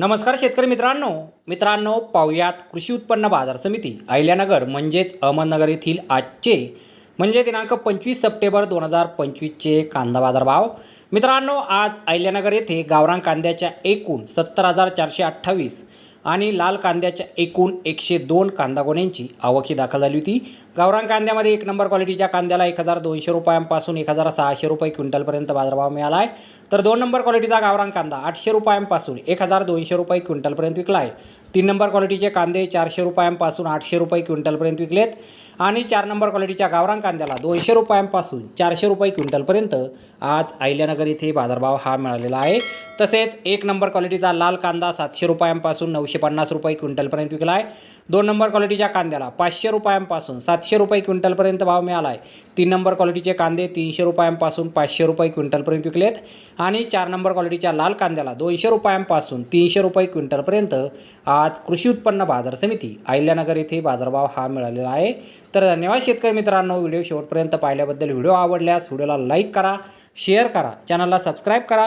नमस्कार शेतकरी मित्रांनो. मित्रांनो पाहुयात कृषी उत्पन्न बाजार समिती अहिल्यानगर म्हणजेच अहमदनगर येथील आजचे म्हणजे दिनांक पंचवीस सप्टेंबर दोन हजार पंचवीसचे कांदा बाजार भाव मित्रांनो आज अहिल्यानगर येथे गावरान कांद्याच्या एकूण सत्तर हजार चारशे अठ्ठावीस आणि लाल कांद्याच्या एकूण एकशे दोन कांदा गोण्यांची आवकी दाखल झाली होती. गावरान कांद्यामध्ये एक नंबर क्वालिटीच्या कांद्याला एक हजार दोनशे रुपयांपासून एक हजार सहाशे रुपये क्विंटलपर्यंत बाजारभाव मिळाला आहे तर दोन नंबर क्वालिटीचा गावरान कांदा आठशे रुपयांपासून एक हजार दोनशे रुपये क्विंटलपर्यंत विकला आहे तीन नंबर क्वालिटीचे कांदे चारशे रुपयांपासून आठशे रुपये क्विंटलपर्यंत विकलेत. आणि चार नंबर क्वालिटीच्या गावरान कांद्याला दोनशे रुपयांपासून चारशे रुपये क्विंटलपर्यंत आज अहिल्यानगर येथे बाजारभाव हा मिळालेला आहे. तसेच एक नंबर क्वालिटीचा लाल कांदा सातशे रुपयांपासून नऊशे पन्नास रुपये क्विंटलपर्यंत विकला आहे. दोन नंबर क्वालिटीच्या कांद्याला पाचशे रुपयांपासून सातशे रुपये क्विंटलपर्यंत भाव मिळाला आहे. तीन नंबर क्वालिटीचे कांदे तीनशे रुपयांपासून पाचशे रुपये क्विंटलपर्यंत विकलेत. आणि चार नंबर क्वालिटीच्या लाल कांद्याला दोनशे रुपयांपासून तीनशे रुपये क्विंटलपर्यंत आज कृषी उत्पन्न बाजार समिती अहिल्यानगर येथे बाजारभाव हा मिळालेला आहे. तर धन्यवाद शेतकरी मित्रांनो व्हिडिओ शेवटपर्यंत पाहिल्याबद्दल व्हिडिओ आवडल्यास व्हिडिओला लाईक करा शेअर करा चॅनलला सबस्क्राईब करा.